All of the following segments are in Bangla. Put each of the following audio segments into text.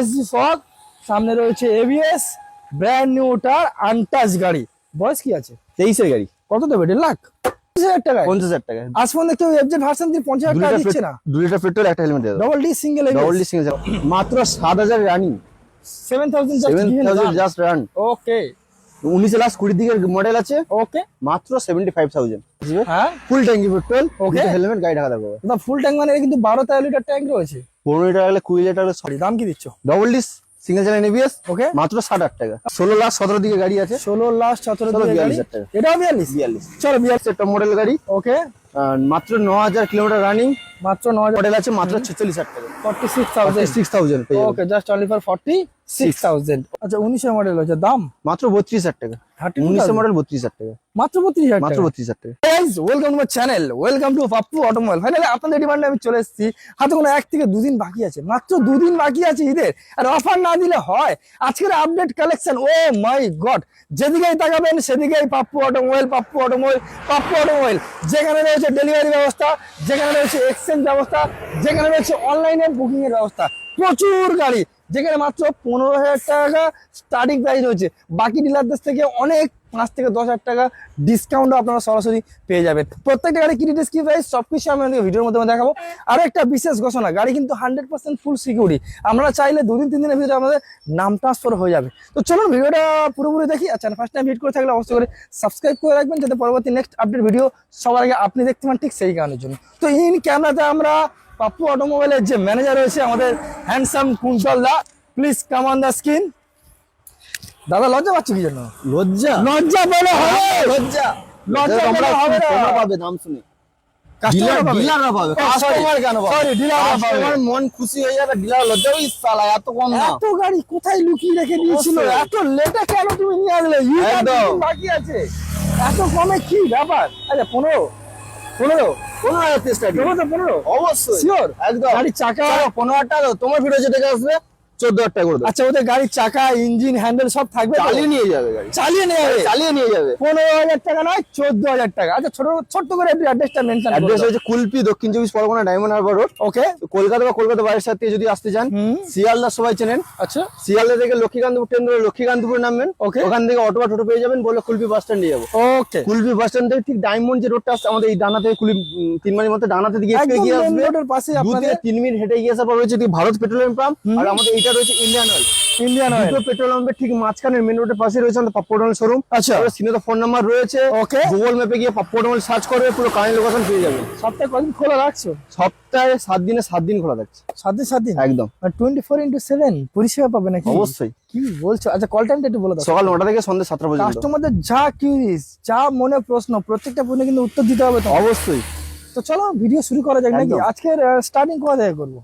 এসজি ফগ সামনে রয়েছে এবিএস ব্র্যান্ড নিউ টার আনটাচ গাড়ি। বয়স কি আছে? তেইশের গাড়ি। কত দেবে? দেড় লাখ? পঞ্চাশ হাজার টাকা আজ পর্যন্ত কেউ এফজেড ভার্সন দিয়ে পঞ্চাশ হাজার টাকা দিচ্ছে না। দু লিটার পেট্রোল একটা helmet double D single double D single মাত্র সাত হাজার running seven thousand seven thousand just run okay উনিশে লাস্ট কুড়ির দিকের মডেল আছে। ওকে মাত্র সেভেন্টি ফাইভ থাউজেন্ড হ্যাঁ। ফুল ট্যাঙ্কি পেট্রোল ওকে হেলমেট গাড়ি ঢাকা দেবো। না ফুল ট্যাঙ্ক মানে কিন্তু বারো তেরো লিটার ট্যাঙ্ক রয়েছে। পনেরো লিটার হলে কুড়ি লিটার সরি দাম কি দিচ্ছ? Double disc single channel ABS okay মাত্র ষাট আট টাকা। ষোলো লাখ সতেরো দিকে গাড়ি আছে। ষোলো লাস্ট সতেরো দিকে গাড়ি। 42 টাকা। এটাও বিয়াল্লিশ? বিয়াল্লিশ। চলো বিয়াল্লিশ। একটা মডেল গাড়ি। ওকে মাত্র ন হাজার কিলোমিটার রানিং মাত্র ন হাজার মডেল আছে মাত্র ছেচল্লিশ হাজার টাকা। Forty six thousand six thousand okay just only for forty six thousand আচ্ছা উনিশের মডেল হচ্ছে দাম? মাত্র বত্রিশ হাজার টাকা। উনিশের মডেল বত্রিশ হাজার টাকা। মাত্র বত্রিশ হাজার মাত্র বত্রিশ হাজার টাকা। Welcome to my channel welcome to Pappu automobile finally আপনাদের ডিমান্ডে আমি চলে এসেছি। হাতে কোনো এক থেকে দুদিন বাকি আছে। মাত্র দুদিন বাকি আছে ঈদের। আর অফার না দিলে হয়। আজকের update collection oh my god যেদিকেই তাকাবেন সেদিকেই Pappu automobile Pappu automobile Pappu automobile যেখানে রয়েছে ডেলিভারি ব্যবস্থা যেখানে রয়েছে এক্সচেঞ্জ ব্যবস্থা যেখানে রয়েছে অনলাইনে বুকিংয়ের ব্যবস্থা। প্রচুর গাড়ি যেখানে মাত্র পনেরো হাজার টাকা স্টার্টিং প্রাইস রয়েছে। বাকি ডিলারদের থেকে অনেক পাঁচ থেকে দশ হাজার টাকা ডিসকাউন্ট আপনারা সরাসরি পেয়ে যাবেন। প্রত্যেকটা গাড়ি কি ডিটেলস কি প্রাইস সব কিছু আমি ভিডিওর মধ্যে দেখাবো। আর একটা বিশেষ ঘোষণা, গাড়ি কিন্তু হান্ড্রেড পার্সেন্ট ফুল সিকিউরিটি আমরা চাইলে দুদিন, তিন দিনের ভিতরে আমাদের নাম ট্রান্সফার হয়ে যাবে। তো চলুন ভিডিওটা পুরোপুরি দেখি। আচ্ছা ফার্স্ট টাইম ভিডিও করে থাকলে অবশ্যই করে সাবস্ক্রাইব করে রাখবেন, যাতে পরবর্তী নেক্সট আপডেট ভিডিও সবার আগে আপনি দেখতে পান ঠিক সেই কারণের জন্য। তো ইন ক্যামেরাতে আমরা পাপ্পু অটোমোবাইলের যে ম্যানেজার রয়েছে আমাদের handsome Kuntal da please come on the screen দাদা লজ্জা পাচ্ছ কি জন্য? লজ্জা? লজ্জা বলে হবে। লজ্জা। লজ্জা তোমরা হবে। তোমরা পাবে দাম শুনে। মন খুশি হয়ে যাবে ডিলার লজ্জা ওই সালা এত কম না। এত গাড়ি কোথায় লুকিয়ে রেখে দিয়েছিল? এত লেটে কেন তুমি নিয়ে আসলে? বাকি আছে। এত কমে কি ব্যাপার? আচ্ছা পনেরো। পনেরো? পনেরো হাজার তো পনেরো? অবশ্যই। শিওর একদম। গাড়ির চাকা পনেরো হাজার টাকা তোমার ভিডিও যেটা আসবে চোদ্দ হাজার টাকা করে আচ্ছা ওদের গাড়ির চাকা ইঞ্জিন হ্যান্ডেল সব থাকবে? চালিয়ে নিয়ে যাবে গাড়ি। চালিয়ে নিয়ে যাবে? চালিয়ে নিয়ে যাবে। পনেরো হাজার টাকা নয় চোদ্দ হাজার টাকা। আচ্ছা ছোট ছোট্ট করে একটু অ্যাড্রেসটা মেনশন অ্যাড্রেস হচ্ছে Kulpi Dakshin Chabbish Pargana Diamond Harbour Road okay Kolkata বা কলকাতা বাইরের সাথে যদি আসতে চান। শিয়ালদা সবাই চেনেন। আচ্ছা। শিয়ালদা থেকে লক্ষ্মীকান্তপুর ট্রেন ধরে লক্ষ্মীকান্তপুর নামবেন। Okay. ওখান থেকে অটো বা টোটো পেয়ে যাবেন বলে কুলপি বাস স্ট্যান্ডে যাব। ওকে কুলপি বাস স্ট্যান্ড থেকে ঠিক ডায়মন্ড যে রোডটা আসছে আমাদের এই ডানা থেকে কুলি তিন মাসের মধ্যে ডানাতে দিকে আসবে। আপনাদের থেকে তিন মিনিট হেঁটে গিয়ে আসার পর রয়েছে ভারত পেট্রোলিয়াম পাম্প আর আমাদের এইটা রয়েছে Indian Oil Indian Oil petrol পাম্পের ঠিক মাঝখানে মেন রোডের পাশে রয়েছে আমাদের পাপ্পোডল শোরুম আচ্ছা। সিনে তো ফোন নাম্বার রয়েছে। Okay. গুগল ম্যাপে গিয়ে পাপ্পোডল সার্চ করবে পুরো কারেন্ট লোকেশন পেয়ে যাবেন সপ্তাহে কদিন খোলা রাখছো? সপ্তাহে সাত দিনে সাত দিন খোলা থাকছে। সাত দিন সাত দিন? একদম। টোয়েন্টি ফোর ইন্টু সেভেন পরিষেবা পাবে নাকি? অবশ্যই। কি বলছো? আচ্ছা কল টাইমটা একটু বলে দাও। সকাল নটা থেকে সন্ধ্যে সাতটা পর্যন্ত। কাস্টমারদের যা কিউরিস যা মনে প্রশ্ন প্রত্যেকটা প্রশ্নে কিন্তু উত্তর দিতে হবে তো অবশ্যই। তো চলো ভিডিও শুরু করা যাক নাকি। আজকের স্টার্টিং কোথা থেকে করব?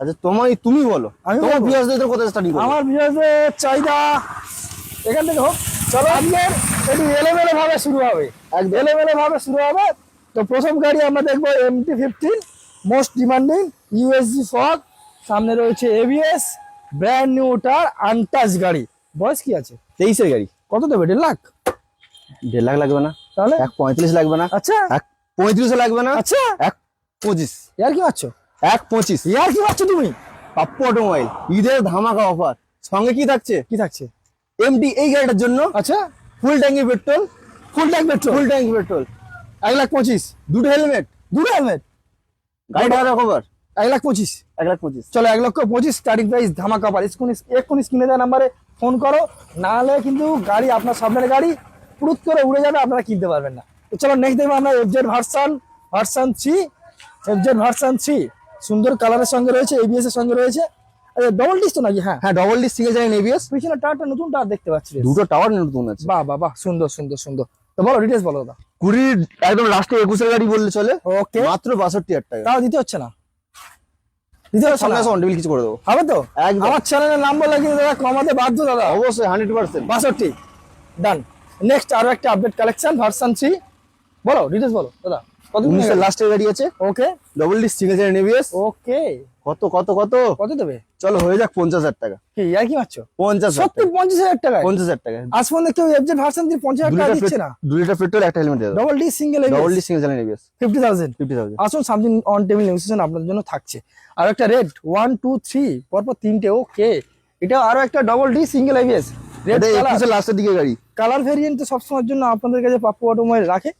আচ্ছা তোমায় তুমি বলো। আমি তোমার? ভিউয়ার্সদের কোথায় স্টার্টিং করবে? আমার ভিডিওতে চাহিদা এখান থেকে হোক চলো আজকের একটু এলোমেলো ভাবে শুরু হবে। একদম। এলোমেলো ভাবে শুরু হবে। তো প্রথম গাড়ি আমরা দেখব MT fifteen most demanding USD fork সামনে রয়েছে এবিএস ব্র্যান্ড নিউ টার আনটাচ গাড়ি। বয়স কি আছে? তেইশের গাড়ি। কত দেবে? দেড় লাখ? দেড় লাখ লাগবে না। তাহলে? এক পঁয়ত্রিশ লাগবে না। আচ্ছা। এক পঁয়ত্রিশও লাগবে না। আচ্ছা। এক পঁচিশ। ইয়ার কি পাচ্ছ এক পঁচিশ। ইয়ার কি পাচ্ছ তুমি? অটোমোবাইল ঈদের ধামাকা অফার সঙ্গে কি থাকছে? কি থাকছে? এমটি এই গাড়িটার জন্য আচ্ছা। ফুল ট্যাঙ্কি petrol. Full tank petrol? Full ট্যাঙ্কি পেট্রোল। এক লাখ পঁচিশ। দুটো হেলমেট। দুটো হেলমেট? গাড়ি টাকা কভার এক লাখ পঁচিশ। এক লাখ পঁচিশ। চলো এক লক্ষ পঁচিশ স্টার্টিং প্রাইস ধামাকা পার এক্ষুনি এক্ষুনি স্ক্রিনে দেওয়া নাম্বারে ফোন করো। না হলে কিন্তু গাড়ি আপনার সামনের গাড়ি পুরুত করে উড়ে যাবে আপনারা কিনতে পারবেন না। চলো নেক্সট দেখব আমরা FZ version version three FZ version three সুন্দর কালারের সঙ্গে রয়েছে এবিএস এর সঙ্গে রয়েছে। ডবল ডিস তো নাকি? হ্যাঁ। হ্যাঁ double D single channel ABS পিছনে টাওয়ারটা নতুন টাওয়ার দেখতে পাচ্ছি। দুটো টাওয়ার নতুন আছে। বাহ বাহ বাহ সুন্দর সুন্দর সুন্দর। তো বলো ডিটেলস বলো দাদা। কুড়ির একদম লাস্টে একুশের গাড়ি বললে চলে। ওকে মাত্র বাষট্টি হাজার টাকা। তাও দিতে হচ্ছে না? দিতে হচ্ছে সামনে আসো কিছু করে দেবো। হবে তো। আমার চ্যানেলের নাম বলে কিন্তু দাদা কমাতে বাধ্য দাদা। অবশ্যই হান্ড্রেড পার্সেন্ট বাষট্টি। ডান নেক্সট আরও একটা আপডেট কালেকশন ভার্সন থ্রি বলো ডিটেলস বলো দাদা। উনিশের লাস্টের গাড়ি আছে। Okay double D single channel okay কত কত কত? কত দেবে? চলো হয়ে যাক পঞ্চাশ হাজার টাকা। কি ইয়ার কি মারছো? পঞ্চাশ সত্যি টাকা পঞ্চাশ হাজার টাকা পঞ্চাশ হাজার টাকা আজ পর্যন্ত কেউ এফজেড ভার্সন দিয়ে পঞ্চাশ হাজার টাকা দিচ্ছে না? দু লিটার পেট্রোল একটা helmet double D single double D single channel ABS fifty thousand fifty thousand আসুন সামথিং অন টেবিল নেগোসিয়েশন আপনার জন্য থাকছে। আর একটা রেড ওয়ান টু থ্রি পরপর তিনটে ওকে এটা আরও একটা double D single ABS red colour লাস্টের দিকে গাড়ি। কালার ভেরিয়েন্ট তো সবসময়ের জন্য আপনাদের কাছে পাপ্পু অটোমোবাইল রাখে।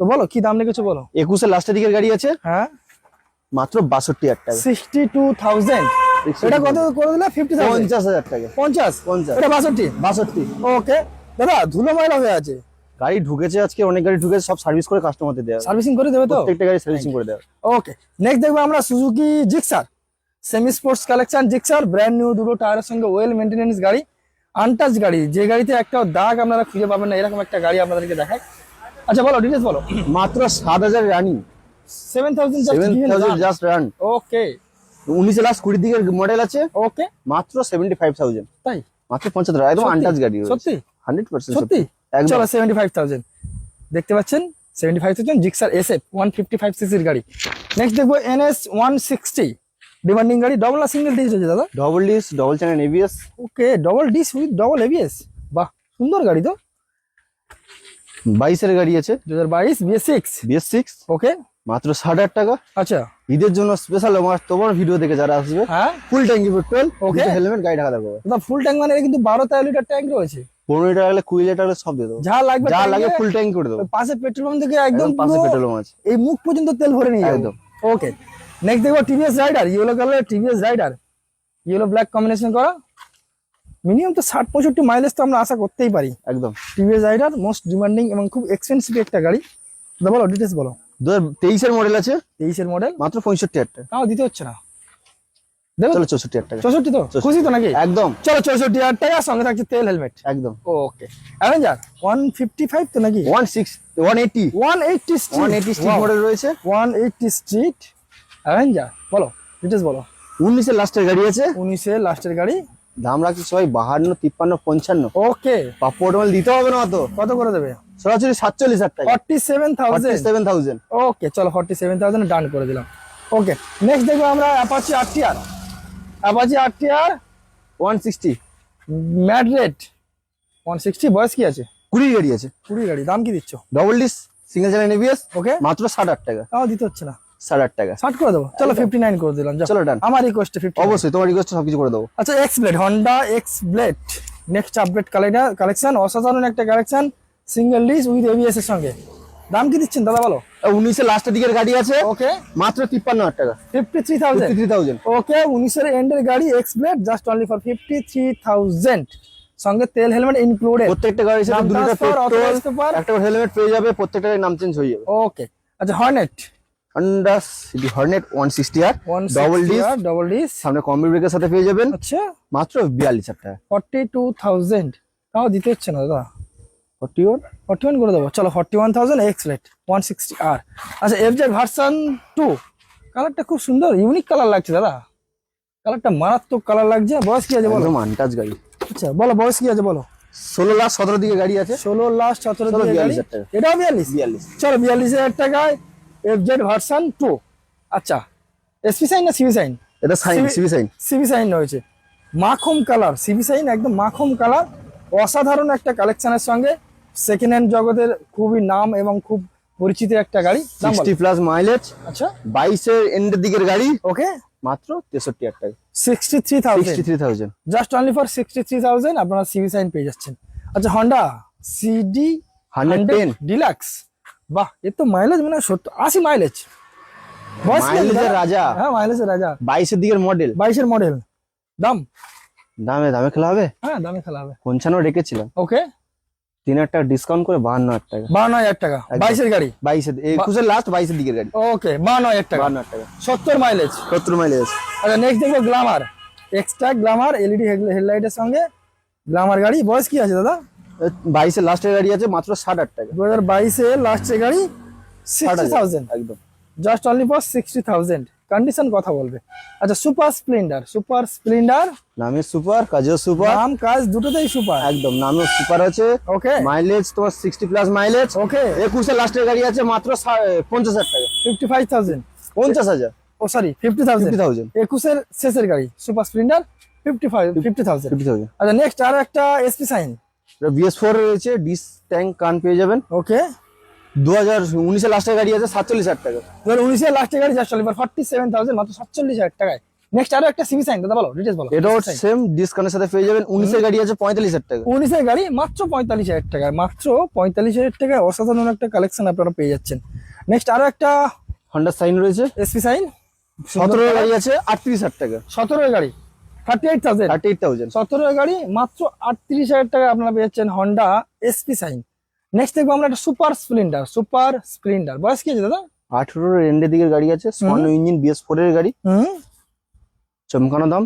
তো বলো কি দাম রেখেছো বলো? একুশের লাস্টের দিকের গাড়ি আছে। হ্যাঁ। মাত্র বাষট্টি হাজার টাকা। সিক্সটি টু থাউজেন্ড এটা কত করে দিলে? ফিফটি পঞ্চাশ হাজার টাকা। পঞ্চাশ? পঞ্চাশ। এটা বাষট্টি? বাষট্টি। ওকে। দাদা ধুলো ময়লা হয়ে আছে। গাড়ি ঢুকেছে আজকে অনেক গাড়ি ঢুকেছে সব সার্ভিস করে কাস্টমারদের দেওয়া। সার্ভিসিং করে দেবে তো? প্রত্যেকটা গাড়ি সার্ভিসিং করে দেওয়া ওকে নেক্সট দেখব আমরা Suzuki Gixxer semi sports collection Gixxer brand new দুটো টায়ারের সঙ্গে ওয়েল মেনটেনেন্স গাড়ি। আনটাচ গাড়ি। যে গাড়িতে একটা দাগ আপনারা খুঁজে পাবেন না এরকম একটা গাড়ি আপনাদেরকে দেখায় আচ্ছা বলো ডিটেলস বলো। মাত্র সাত হাজার running seven thousand seven thousand just run okay উনিশে লাস্ট কুড়ির দিকের মডেল আছে। ওকে মাত্র সেভেন্টি ফাইভ থাউজেন্ড তাই? মাত্র পঞ্চাত্তর একদম? আনটাচ গাড়ি সত্যি? হান্ড্রেড পার্সেন্ট সত্যি। চলো সেভেন্টি ফাইভ থাউজেন্ড দেখতে পাচ্ছেন? Seventy five thousand Gixxer S F one fifty five সিসির গাড়ি। নেক্সট দেখব এনএস ওয়ান সিক্সটি ডিমান্ডিং গাড়ি ডবল না সিঙ্গেল ডিস রয়েছে দাদা? Double disc double channel ABS okay double disc with double ABS বাহ সুন্দর গাড়ি তো। বাইশের গাড়ি আছে। দু হাজার বাইশ BS six BS six okay. মাত্র ষাট হাজার টাকা। আচ্ছা। ঈদের জন্য স্পেশাল আমার তোমার ভিডিও দেখে যারা আসবে হ্যাঁ। ফুল ট্যাঙ্কি পেট্রোল Okay. হেলমেট গাড়ি ঢাকা দেবো ফুল ট্যাঙ্ক মানে কিন্তু বারো তেরো লিটার ট্যাঙ্ক রয়েছে। পনেরো লিটার লাগলে কুড়ি লিটার সব দিয়ে দেবো। যা লাগবে যা লাগে ফুল ট্যাঙ্কি করে দেবো। পাশে পেট্রোল পাম্প থেকে একদম পাশে পেট্রোল আছে। এই মুখ পর্যন্ত তেল ভরে নিয়ে একদম। ওকে। নেক্সট দেখব TVS Raider yellow colour TVS Raider yellow black combination করা। মিনিমাম তো ষাট পঁয়ষট্টি মাইলেজ তো আমরা আশা করতেই পারি। একদম। টিভিএস রাইডার মোস্ট ডিমান্ডিং এবং খুব এক্সপেন্সিভ একটা গাড়ি। দাদা বলো ডিটেলস বলো। দু হাজার তেইশের মডেল আছে? তেইশের মডেল মাত্র পঁয়ষট্টি হাজার টাকা। তাও দিতে হচ্ছে না। চলো চৌষট্টি হাজার টাকা। চৌষট্টি তো? খুশি তো নাকি? একদম। চলো চৌষট্টি হাজার টাকা সঙ্গে থাকছে তেল হেলমেট একদম। Okay Avenger one fifty five তো নাকি? One six one eighty one eighty one eighty street model রয়েছে। ওয়ান এইটটি স্ট্রিট অ্যাভেঞ্জার বলো ডিটেলস বলো। উনিশের লাস্টের গাড়ি আছে। উনিশে লাস্টের গাড়ি। দাম রাখছি সবাই বাহান্ন তিপ্পান্ন পঞ্চান্ন। ওকে। পাপ্পু অটোমেল দিতে হবে না অত। কত করে দেবে? সরাসরি সাতচল্লিশ হাজার টাকা। Forty seven thousand seven thousand okay চলো ফর্টি সেভেন থাউজেন্ড ডান করে দিলাম। ওকে নেক্সট দেখব আমরা Apache RTR Apache RTR one sixty matte red. One sixty বয়স কি আছে? কুড়ি গাড়ি আছে। কুড়ি গাড়ি দাম কি দিচ্ছ? Double disc single channel ABS okay. মাত্র ষাট হাজার টাকা। তাও দিতে হচ্ছে না। টাকা ষাট করে দেবো। চলো ফিফটি নাইন করে দিলাম চলো. আমার রিকোয়েস্টে ফিফটি অবশ্যই তোমার রিকোয়েস্ট সবকিছু করে দেবো। আচ্ছা X Blade Honda X Blade next update collection অসাধারণ একটা collection single disc with ABS এর সঙ্গে। দাম কি দিচ্ছেন দাদা বলো? উনিশের লাস্টের দিকের গাড়ি আছে। ওকে মাত্র তিপ্পান্ন হাজার টাকা। Fifty three thousand three thousand okay উনিশের এন্ডের গাড়ি X Blade just only for fifty three thousand সঙ্গে তেল হেলমেট ইনক্লুডেড প্রত্যেকটা গাড়ির সাথে পেট্রোল একটা হেলমেট পেয়ে যাবে প্রত্যেকটা নাম চেঞ্জ হয়ে যাবে। ওকে আচ্ছা Hornet Honda CB Hornet one sixty R double disc double disc সামনে কম্বি ব্রেকের সাথে পেয়ে যাবেন। আচ্ছা। মাত্র বিয়াল্লিশ হাজার টাকা। ফর্টি টু থাউজেন্ড তাও দিতে হচ্ছে না দাদা। ফর্টি ওয়ান ফর্টি ওয়ান করে দেবো। চলো forty one thousand Xtreme one sixty R আচ্ছা এফ জেড ভার্সন টু কালারটা খুব সুন্দর ইউনিক কালার লাগছে দাদা। কালারটা মারাত্মক কালার লাগছে। বয়স কি আছে বলো? আনটাচ গাড়ি। আচ্ছা বলো বয়স কি আছে বলো? ষোলো লাখ সতেরো দিকে গাড়ি আছে। ষোলো লাস্ট সতেরো দিয়ে গাড়ি। 42,000 টাকা। এটাও বিয়াল্লিশ? বিয়াল্লিশ। চলো বিয়াল্লিশ হাজার টাকায় এফ জেড ভার্সন টু আচ্ছা এসপি সাইন না সিবি সাইন এটা Shine CB- Shine CB Shine রয়েছে। মাখম কালার সিবি সাইন একদম মাখম কালার অসাধারণ একটা কালেকশনের সঙ্গে সেকেন্ড হ্যান্ড জগতের খুবই নাম এবং খুব পরিচিত একটা গাড়ি। দাম বলো। সিক্সটি প্লাস মাইলেজ আচ্ছা। বাইশের এন্ডের দিকের গাড়ি। ওকে। মাত্র তেষট্টি হাজার টাকা। Sixty three sixty thousand three thousand just only for sixty three thousand আপনারা সিবি সাইন পেয়ে যাচ্ছেন। আচ্ছা হন্ডা সিডি 110 ডিলাক্স বাহ এর তো মাইলেজ মানে সত্তর আশি মাইলেজ মাইলেজের রাজা। হ্যাঁ মাইলেজের রাজা। বাইশের দিকের মডেল বাইশের মডেল দাম? দামে দামে খেলা হবে? হ্যাঁ দামে খেলা হবে। পঞ্চান্ন রেখেছিলাম। ওকে। তিন হাজার টাকা ডিসকাউন্ট করে বাহান্ন হাজার টাকা। হাজার টাকা। বাইশের গাড়ি? বাইশের একুশের লাস্ট বাইশের দিকের গাড়ি। ওকে হাজার টাকা। বাহান্ন হাজার টাকা। সত্তর মাইলেজ সত্তর মাইলেজ আচ্ছা নেক্সট দেখব গ্লামার এক্সট্রা গ্লামার এলইডি হেডলাইটের সঙ্গে গ্লামার গাড়ি। বয়স কি আছে দাদা? বাইশের লাস্টের গাড়ি আছে মাত্র ষাট হাজার টাকা। দু হাজার বাইশে লাস্টের গাড়ি সিক্সটি থাউজেন্ড একদম। Just only for sixty thousand condition কথা বলবে। আচ্ছা সুপার স্প্লেন্ডার সুপার স্প্লেন্ডার। নামে সুপার কাজেও সুপার। নাম কাজ দুটোতেই সুপার। একদম নামেও সুপার আছে। ওকে মাইলেজ তোমার সিক্সটি প্লাস মাইলেজ ওকে একুশের লাস্টের গাড়ি আছে মাত্র সা- পঞ্চাশ হাজার টাকা। ফিফটি ফাইভ থাউজেন্ড পঞ্চাশ হাজার। ও সরি ফিফটি থাউজেন্ড থাউজেন্ড একুশের শেষের গাড়ি super Splendor fifty five fifty thousand fifty thousand আচ্ছা নেক্সট আর একটা এসপি সাইন বিএস ফোর রয়েছে ডিস ট্যাঙ্ক কান পেয়ে যাবেন। ওকে দু হাজার উনিশের লাস্টের গাড়ি আছে সাতচল্লিশ হাজার টাকা। দু হাজার উনিশের লাস্টের গাড়ি only for forty seven thousand মাত্র সাতচল্লিশ হাজার টাকায়। নেক্সট আরও একটা সিবি সাইন দাদা বলো ডিটেলস বলো। এটাও সেম ডিসকাউন্টের সাথে পেয়ে যাবেন উনিশের গাড়ি আছে পঁয়তাল্লিশ হাজার টাকা। উনিশের গাড়ি মাত্র পঁয়তাল্লিশ হাজার টাকায় মাত্র পঁয়তাল্লিশ হাজার টাকায় অসাধারণ একটা কালেকশন আপনারা পেয়ে যাচ্ছেন। নেক্সট আরও একটা হন্ডা সাইন রয়েছে। এসপি সাইন সতেরো গাড়ি আছে আটত্রিশ হাজার টাকা। সতেরো গাড়ি। সতেরো গাড়ি মাত্র আটত্রিশ হাজার টাকা আপনারা পেয়ে যাচ্ছেন হন্ডা এসপি সাইন নেক্সট দেখব আমরা একটা সুপার স্প্লেন্ডার সুপার স্প্লেন্ডার। বয়স কি আছে দাদা? আঠেরোর এন্ডের দিকের গাড়ি আছে স্বর্ণ ইঞ্জিন বিএস ফোর এর গাড়ি। হুম। চমকানো দাম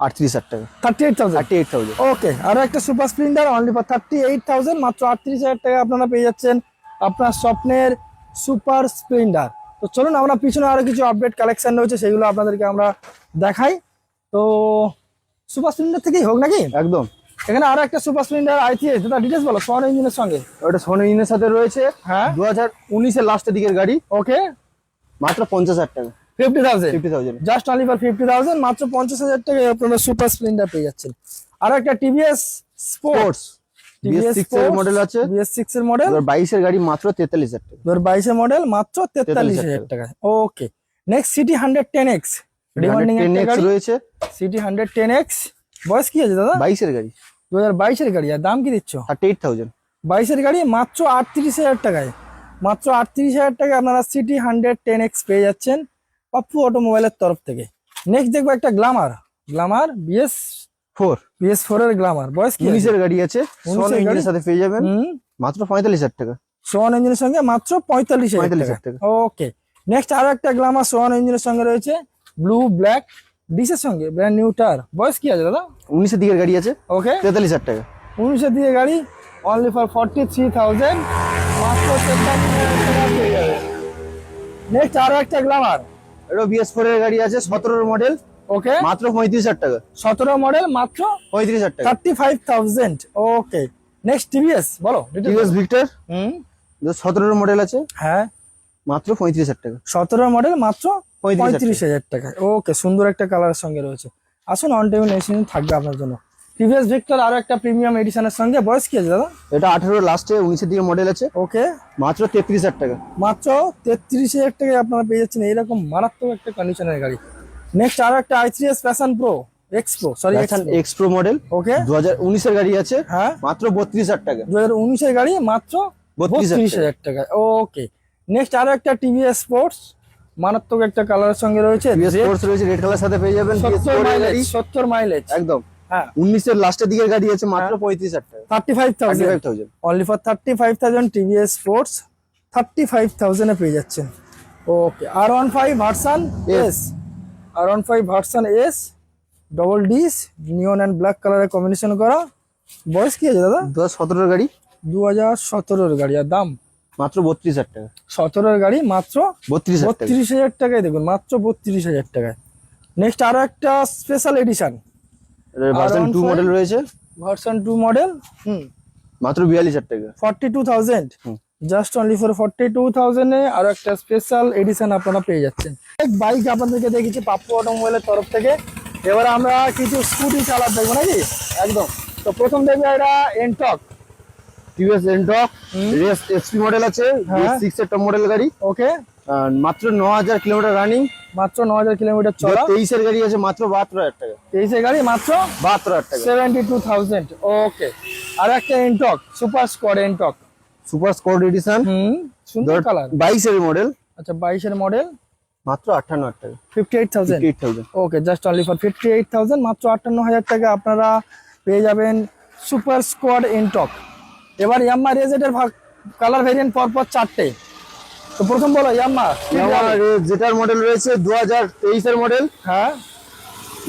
আটত্রিশ হাজার টাকা। Thirty eight thousand thirty eight thousand okay আরও একটা super Splendor only for thirty eight thousand মাত্র আটত্রিশ হাজার টাকা আপনারা পেয়ে যাচ্ছেন আপনার স্বপ্নের সুপার স্প্লেন্ডার। তো চলুন আমরা পিছনে আরও কিছু আপডেট কালেকশন রয়েছে সেগুলো আপনাদেরকে আমরা দেখাই। তো সুপার স্প্লেন্ডার থেকেই হোক নাকি? একদম। এখানে আরও একটা সুপার স্প্লেন্ডার আইটিএস দাদা ডিটেলস বলো সোয়ান ইঞ্জিনের সঙ্গে। ওটা স্বর্ণ ইঞ্জিনের সাথে রয়েছে। হ্যাঁ। দু হাজার উনিশের লাস্টের দিকের গাড়ি। ওকে মাত্র পঞ্চাশ হাজার টাকা। Fifty thousand fifty thousand just only for fifty thousand মাত্র পঞ্চাশ হাজার আপনারা সুপার স্প্লেন্ডার পেয়ে যাচ্ছেন। আর একটা টিভিএস স্পোর্টস সিক্স এর মডেল আছে। বিএস সিক্স এর মডেল বাইশের গাড়ি মাত্র তেতাল্লিশ হাজার টাকা। বাইশের মডেল মাত্র তেতাল্লিশ হাজার টাকায়। Okay next CT hundred ten X demanding X রয়েছে। সিটি হান্ড্রেড টেন এক্স বয়স কি আছে দাদা? বাইশের গাড়ি। দু হাজার বাইশের গাড়ি। আর দাম কি দিচ্ছ? থার্টি এইট থাউজেন্ড বাইশের গাড়ি মাত্র আটত্রিশ হাজার টাকায়। মাত্র আটত্রিশ হাজার টাকায় আপনারা সিটি হান্ড্রেড টেন এক্স পেয়ে যাচ্ছেন পাপ্পু অটোমোবাইলের তরফ থেকে। নেক্সট দেখব একটা Glamour Glamour BS four BS four এর গ্লামার বয়স কি উনিশের গাড়ি আছে। গাড়ি? ইঞ্জিনের সাথে পেয়ে যাবেন। মাত্র পঁয়তাল্লিশ হাজার টাকা। সোয়ান ইঞ্জিনের সঙ্গে মাত্র পঁয়তাল্লিশ হাজার টাকা। ওকে নেক্সট আরও একটা গ্লামার সোয়ান ইঞ্জিনের সঙ্গে রয়েছে। ব্লু ব্ল্যাক ডিসের সঙ্গে ব্র্যান্ড নিউ টার বয়স কি আছে দাদা? উনিশের দিকের গাড়ি আছে। ওকে তেতাল্লিশ হাজার টাকা। উনিশের দিকে গাড়ি only for forty three thousand মাত্র নেক্সট আরও একটা গ্লামার এটা বিএস ফোর এর গাড়ি আছে সতেরোর মডেল ওকে মাত্র পঁয়ত্রিশ হাজার টাকা। সতেরো মডেল মাত্র পঁয়ত্রিশ হাজার টাকা। Thirty five thousand okay next TVS বলো। টিভিএস। Victor hmm. সতেরোর মডেল আছে। হ্যাঁ। মাত্র পঁয়ত্রিশ হাজার টাকা। সতেরো মডেল মাত্র 35,000 পঁয়ত্রিশ হাজার টাকা। ওকে সুন্দর একটা কালারের সঙ্গে রয়েছে। আসুন অন টেবিল এসিন থাকবে আপনার জন্য। টিভিএস ভিক্টর আরও একটা প্রিমিয়াম এডিশনের সঙ্গে। বয়স কি আছে দাদা? এটা আঠেরো লাস্টে উনিশের দিকে মডেল আছে। ওকে মাত্র তেত্রিশ হাজার টাকা। মাত্র তেত্রিশ হাজার টাকায় আপনারা পেয়ে যাচ্ছেন এইরকম মারাত্মক একটা কন্ডিশনের গাড়ি। নেক্সট আরও একটা I three S Passion Pro X Pro sorry X Pro model okay দু হাজার উনিশের গাড়ি আছে। হ্যাঁ। মাত্র বত্রিশ হাজার টাকা। দু হাজার উনিশের গাড়ি মাত্র 32,000 বত্রিশ হাজার টাকা। ওকে নেক্সট আরও একটা টিভিএস স্পোর্টস মারাত্মক একটা কালারের সঙ্গে রয়েছে। রয়েছে রেড কালার সাথে পেয়ে যাবেন সত্তর মাইলেজ সত্তর মাইলেজ একদম। হ্যাঁ। উনিশের লাস্টের দিকের গাড়ি আছে মাত্র পঁয়ত্রিশ হাজার টাকা। Thirty five thousand five thousand only for thirty five thousand TVS Sports thirty five থাউজেন্ডে পেয়ে যাচ্ছেন। Okay R one five version S R one five version S double disc neon and black কালারের কম্বিনেশন করা। বয়স কি আছে দাদা? দু হাজার সতেরোর গাড়ি। দু হাজার সতেরোর গাড়ি আর দাম? মাত্র বত্রিশ হাজার টাকা। সতেরোর গাড়ি মাত্র বত্রিশ বত্রিশ হাজার টাকায় দেখুন মাত্র বত্রিশ হাজার টাকায়। নেক্সট আরও একটা special edition version two model রয়েছে। Version two model hmm. মাত্র বিয়াল্লিশ হাজার টাকা। Forty two thousand hmm. Just only for forty two থাউজেন্ডে আর একটা স্পেশাল এডিশন আপনারা পেয়ে যাচ্ছেন। বাইক আপনাদেরকে দেখেছি পাপ্পু অটোমোবাইলের তরফ থেকে। এবার আমরা কিছু স্কুটি চালাতে দেখব নাকি? একদম। তো প্রথম দেখব এটা Ntorq TVS Ntorq race XP model আছে হ্যাঁ। সিক্স এর টপ মডেল গাড়ি। ওকে। মাত্র ন হাজার কিলোমিটার রানিং মাত্র ন হাজার কিলোমিটার চলা। তেইশের গাড়ি আছে মাত্র বাহাত্তর হাজার টাকা। তেইশে গাড়ি মাত্র বাহাত্তর হাজার টাকা। Seventy two thousand okay. আর একটা Ntorq super squad Ntorq super squad edition সুন্দর কালার বাইশের মডেল আচ্ছা বাইশের মডেল মাত্র আটান্ন হাজার টাকা। Fifty eight thousand eight thousand okay just only for fifty eight thousand মাত্র আটান্ন হাজার টাকা আপনারা পেয়ে যাবেন সুপার স্কোয়াড ইনটক এবার ইয়াম্মা রেজেটের কালার ভেরিয়েন্ট পরপর চারটে। তো প্রথম বলো ইয়াম্মা যেটার মডেল রয়েছে দু হাজার তেইশের মডেল হ্যাঁ।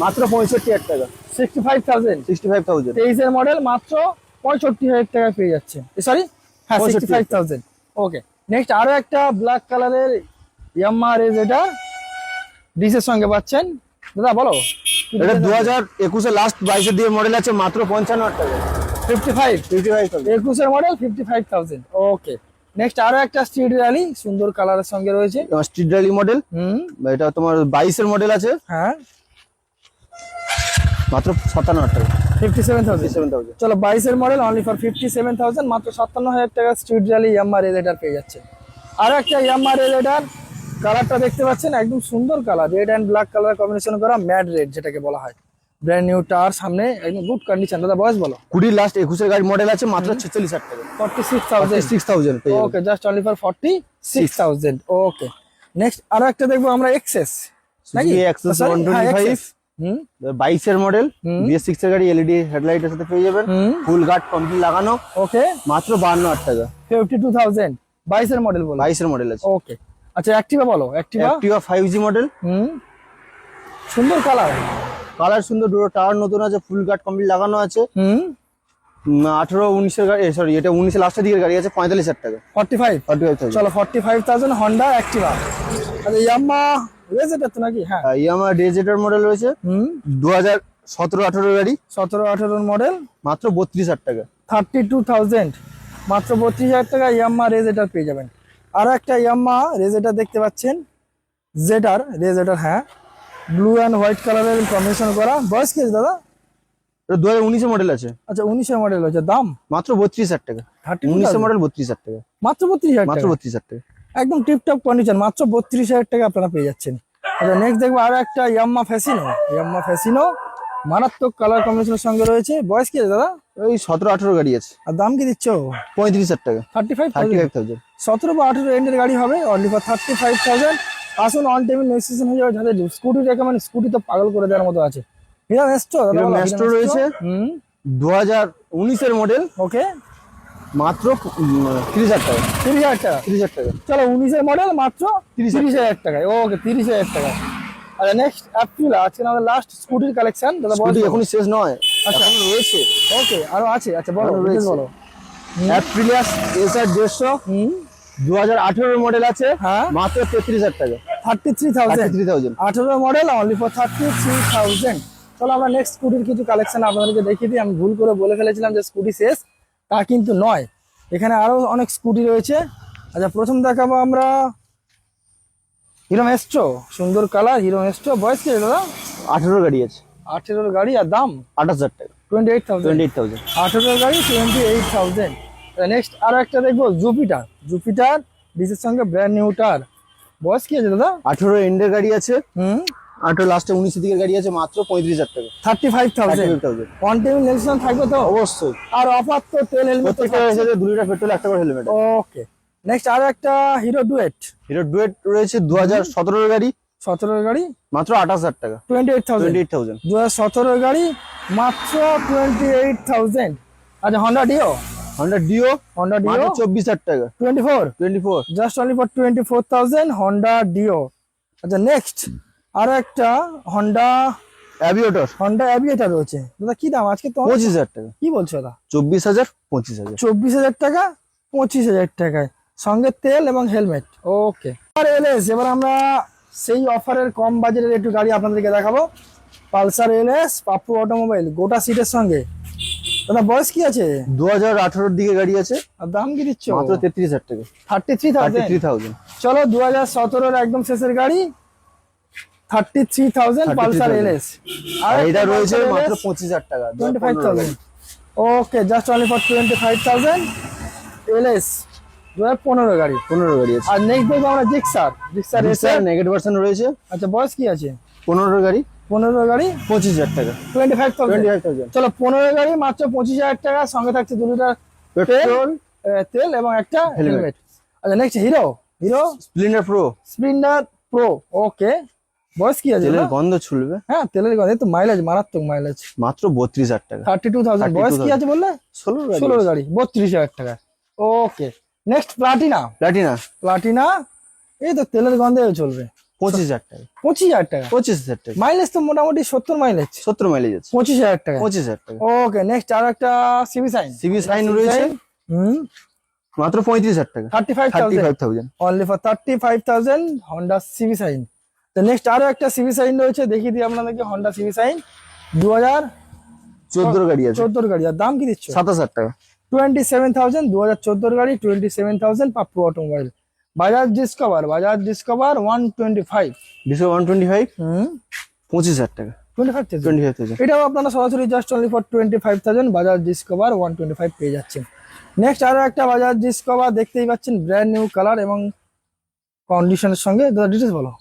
মাত্র পঁয়ষট্টি হাজার টাকা। Sixty five thousand sixty five thousand তেইশের মডেল মাত্র পঁয়ষট্টি হাজার টাকায় পেয়ে যাচ্ছে। সরি হ্যাঁ sixty 65,000 five thousand okay next আরও একটা ব্ল্যাক কালারের ইয়াম্মা রেজেটার ডিসের সঙ্গে পাচ্ছেন। দাদা বলো। এটা দু হাজার একুশে লাস্ট বাইশের দিয়ে মডেল আছে মাত্র পঞ্চান্ন হাজার টাকা। ফিফটি ফাইভ ফিফটি ফাইভ একুশের model fifty five thousand okay next আরও একটা স্ট্রিট র্যালি সুন্দর কালারের সঙ্গে রয়েছে। Street rally model hmm. এটা তোমার বাইশের মডেল আছে। হ্যাঁ। মাত্র সাতান্ন হাজার টাকা। Fifty seven thousand seven thousand চলো বাইশের model only for fifty seven thousand মাত্র সাতান্ন হাজার টাকা স্ট্রিট র্যালি ইয়াম্মা রেলেটার পেয়ে যাচ্ছে। আরও একটা ইয়াম্মা রেলেটার কালারটা দেখতে পাচ্ছেন একদম সুন্দর colour red and black colour combination করা ম্যাড রেড যেটাকে বলা হয়। ব্র্যান্ড নিউ টার সামনে একদম গুড কন্ডিশন দাদা বয়স বলো? কুড়ি লাস্ট একুশের গাড়ি মডেল আছে মাত্র ছেচল্লিশ হাজার টাকা। Forty six thousand six thousand okay just only for forty six thousand okay next আরও একটা দেখব আমরা এক্সেস নাকি? Sorry, হ্যাঁ, 125 বাইশের মডেল হুম। বিএস সিক্স এর গাড়ি এলইডি হেডলাইটের সাথে পেয়ে যাবেন। ফুল গার্ড কমপ্লিট লাগানো। ওকে মাত্র বান্ন হাজার টাকা। ফিফটি টু থাউজেন্ড বাইশের মডেল বলো। বাইশের মডেল আছে। ওকে আচ্ছা অ্যাক্টিভা বলো Activa Activa five G model hmm. সুন্দর কালার কালার সুন্দর দুটো টাওয়ার নতুন আছে ফুল গার্ড কমপ্লিট লাগানো আছে। হুম। আঠারো উনিশের গাড়ি সরি এটা উনিশের লাস্টের দিকের গাড়ি আছে পঁয়তাল্লিশ হাজার টাকা। ফর্টি ফাইভ ফর্টি ফাইভ চলো forty five thousand Honda Activa আচ্ছা ইয়াম্মা রেজেটা তো নাকি? হ্যাঁ। ইয়ামা ডেজেটার মডেল রয়েছে। দু হাজার সতেরো আঠেরো গাড়ি। সতেরো আঠেরোর মডেল মাত্র বত্রিশ হাজার টাকা। থার্টি টু থাউজেন্ড মাত্র বত্রিশ হাজার টাকা ইয়াম্মা রেজেটার পেয়ে যাবেন। আরও একটা ইয়াম্মা রেজেটার দেখতে পাচ্ছেন। জেটার রেজেটার হ্যাঁ। ব্লু অ্যান্ড হোয়াইট কালারের কম্বিনেশন করা। বয়স কি আছে দাদা? এটা দু হাজার উনিশের মডেল আছে। আচ্ছা উনিশের মডেল আছে। দাম? মাত্র বত্রিশ হাজার টাকা। উনিশের মডেল বত্রিশ হাজার টাকা। মাত্র বত্রিশ হাজার মাত্র বত্রিশ হাজার টাকা। একদম টিপটপ কন্ডিশন মাত্র বত্রিশ হাজার টাকা আপনারা পেয়ে যাচ্ছেন। আচ্ছা নেক্সট দেখব আরও একটা ইয়াম্মা ফ্যাসিনো ইয়াম্মা ফ্যাসিনো মারাত্মক কালার কম্বিনেশনের সঙ্গে রয়েছে। বয়স কি আছে দাদা? ওই সতেরো আঠারো গাড়ি আছে। আর দাম কি দিচ্ছ? পঁয়ত্রিশ হাজার টাকা। Thirty five thirty five thousand সতেরো বা আঠেরো এন্ডের গাড়ি হবে। Only for thirty five thousand আসুন অন টেবিল নেক্সেশন হয়ে যাবে যাদের স্কুটি রেকমেন্ড স্কুটি তো পাগল করে দেওয়ার মতো আছে। হিরো মেস্টো Maestro রয়েছে। হুম। দু হাজার উনিশের মডেল ওকে। মাত্র তিরিশ হাজার টাকা। তিরিশ হাজার টাকা? তিরিশ হাজার টাকা। চলো উনিশের মডেল মাত্র তিরিশ হাজার টাকায়। ওকে তিরিশ হাজার টাকা। আচ্ছা নেক্সট অ্যাপ্রিল আজকে আমাদের লাস্ট স্কুটির কালেকশন দাদা বলো। এখনই শেষ নয় আচ্ছা। রয়েছে। ওকে আরও আছে। আচ্ছা বলো আরও। বলো। অ্যাপ্রিলিয়াস এসআর দেড়শো। হুম। দু হাজার আঠেরোর মডেল আছে হ্যাঁ। মাত্র তেত্রিশ হাজার টাকা। Thirty three thousand three thousand আঠেরো model only for thirty three thousand চলো আমরা নেক্সট স্কুটির কিছু কালেকশন আপনাদেরকে দেখিয়ে দিই। আমি ভুল করে বলে ফেলেছিলাম যে স্কুটি শেষ তা কিন্তু নয়। এখানে আরও অনেক স্কুটি রয়েছে। আচ্ছা প্রথম দেখাবো আমরা হিরো মেস্ট্রো সুন্দর কালার হিরো মেস্ট্রো। বয়স কি দাদা? আঠেরো গাড়ি আছে। আঠেরোর গাড়ি আর দাম? আঠাশ হাজার টাকা। Twenty eight thousand twenty eight thousand আঠেরোর গাড়ি টোয়েন্টি এইট থাউজেন্ড নেক্সট আরও একটা দেখব জুপিটার জুপিটার ডিসের সঙ্গে ব্র্যান্ড নিউটার বয়স কি আছে দাদা? আঠেরো এন্ডের গাড়ি আছে। হুম? আঠেরো লাস্টে দিকের গাড়ি আছে মাত্র পঁয়ত্রিশ হাজার টাকা। থার্টি ফাইভ থাউজেন্ড থাকবে তো? অবশ্যই। আর অফার তো তেল হেলমেট প্রত্যেকটা দু লিটার পেট্রোল একটা করে হেলমেট ওকে নেক্সট আরও একটা হিরো ডুয়েট হিরো ডুয়েট রয়েছে দু হাজার সতেরোর গাড়ি। সতেরোর গাড়ি? মাত্র আঠাশ হাজার টাকা। Twenty eight thousand eight thousand দু হাজার সতেরোর গাড়ি মাত্র টোয়েন্টি এইট থাউজেন্ড আচ্ছা Honda Dio Honda Dio Honda Dio চব্বিশ হাজার টাকা। Twenty four twenty four just only for twenty four thousand Honda Dio আচ্ছা নেক্সট আরও একটা হন্ডা অ্যাভিওটর হন্ডা অ্যাভিয়েটার রয়েছে। দাদা কি দাম? আজকে তো পঁচিশ হাজার টাকা। কি বলছো দাদা? চব্বিশ হাজার পঁচিশ হাজার। চব্বিশ হাজার টাকা পঁচিশ হাজার টাকায়। সঙ্গে তেল এবং হেলমেট। ওকে আর এলএস এবার আমরা সেই অফারের কম বাজেটের একটু গাড়ি আপনাদেরকে দেখাবো। পালসার এলএস পাপ্পু অটোমোবাইল গোটা সিটের সঙ্গে। দাদা বয়স কি আছে? দু হাজার আঠারোর দিকে গাড়ি আছে। আর দাম কি দিচ্ছ? মাত্র তেত্রিশ হাজার টাকা। Thirty three thirty three thousand. চলো দু হাজার সতেরোর একদম শেষের গাড়ি। Thirty three thousand 33,000 Pulsar LS. আর এটা রয়েছে মাত্র পঁচিশ হাজার টাকা twenty five thousand okay just only for twenty five thousand LS দু হাজার পনেরো গাড়ি। পনেরো গাড়ি আছে। আর নেক্সট দেখব আমরা জিক্সার জিক্সার নেগেটিভ ভার্সন রয়েছে। আচ্ছা বয়স কি আছে? পনেরো গাড়ি। পনেরো গাড়ি পঁচিশ হাজার টাকা। Twenty five twenty five thousand চলো পনেরো গাড়ি মাত্র পঁচিশ হাজার টাকা সঙ্গে থাকছে দু লিটার পেট্রোল তেল এবং একটা. হেলমেট আচ্ছা next Hero Hero Splendor Pro Splendor Pro okay বয়স কি আছে তেলের গন্ধ ছুলবে। হ্যাঁ তেলের গন্ধ তো মাইলেজ মারাত্মক মাইলেজ মাত্র বত্রিশ হাজার টাকা। থার্টি টু থাউজেন্ড বয়স কি আছে বললে? ষোলো ষোলোর গাড়ি বত্রিশ হাজার টাকা। Okay next Platina Platina Platina এই তো তেলের গন্ধে চলবে। পঁচিশ হাজার টাকা। পঁচিশ হাজার টাকা? পঁচিশ হাজার টাকা। মাইলেজ তো মোটামুটি সত্তর মাইলেজ সত্তর মাইলেজ আছে। পঁচিশ হাজার টাকা? পঁচিশ হাজার টাকা। ওকে নেক্সট আর একটা সিবি সাইন সিবি সাইন রয়েছে। হুম। মাত্র পঁয়ত্রিশ হাজার টাকা। Thirty five thirty five thousand only for thirty five thousand Honda CB Shine তো নেক্সট আরও একটা সিবি সাইন রয়েছে দেখিয়ে দিই আপনাদেরকে হন্ডা সিবি সাইন দু হাজার চোদ্দোর গাড়ি আছে। চোদ্দোর গাড়ি। আর দাম কি দিচ্ছ? সাতাশ হাজার টাকা। টোয়েন্টি সেভেন থাউজেন্ড দু হাজার চোদ্দোর গাড়ি twenty seven thousand Pappu automobile Bajaj Discover Bajaj Discover one twenty five ডিসো one twenty five hmm. পঁচিশ হাজার টাকা। Twenty five twenty five thousand এটাও আপনারা সরাসরি just only for twenty five thousand Bajaj Discover one twenty five পেয়ে যাচ্ছেন। নেক্সট আরও একটা বাজাজ ডিসকভার দেখতেই পাচ্ছেন ব্র্যান্ড নিউ কালার এবং কন্ডিশনের সঙ্গে। দাদা ডিটেলস বলো।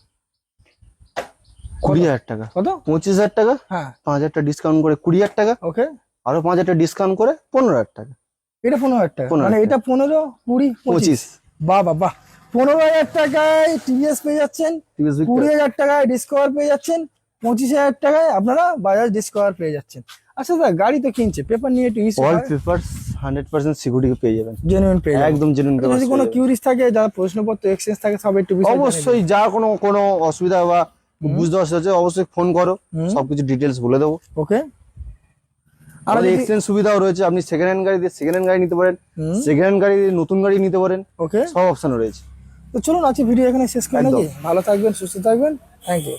কুড়ি হাজার টাকা। কত? পঁচিশ হাজার টাকা? হ্যাঁ। পাঁচ হাজার টাকা ডিসকাউন্ট করে কুড়ি হাজার টাকা। ওকে আরও পাঁচ হাজার টাকা ডিসকাউন্ট করে পনেরো হাজার টাকা। এটা পনেরো হাজার টাকা। 15,000 মানে এটা পনেরো কুড়ি পঁচিশ। বাহ বাহ বাহ। পনেরো হাজার টাকায় টিভিএস পেয়ে যাচ্ছেন কুড়ি হাজার টাকায় ডিসকভার পেয়ে যাচ্ছেন পঁচিশ হাজার টাকায় আপনারা বাজাজ ডিসকভার পেয়ে যাচ্ছেন। আচ্ছা দাদা গাড়ি তো কিনছে পেপার নিয়ে একটু all papers hundred percent security পেয়ে যাবেন। জেনুইন পেয়ে যাবেন। একদম জেনুইন আচ্ছা, যদি কোনো কিউরিজ থাকে যারা প্রশ্নপত্র এক্সচেঞ্জ থাকে সব একটু। অবশ্যই যা কোনো কোনো অসুবিধা বা বুঝতে অসুবিধা হচ্ছে অবশ্যই ফোন করো। সবকিছু ডিটেলস বলে দেবো। ওকে আর এক্সচেঞ্জ সুবিধাও রয়েছে আপনি সেকেন্ড হ্যান্ড গাড়ি দিয়ে সেকেন্ড হ্যান্ড গাড়ি নিতে পারেন সেকেন্ড হ্যান্ড গাড়ি দিয়ে নতুন গাড়ি নিতে পারেন। ওকে সব অপশন রয়েছে। তো চলুন আজকে ভিডিও এখানে শেষ করে নাকি? ভালো থাকবেন সুস্থ থাকবেন। Thank you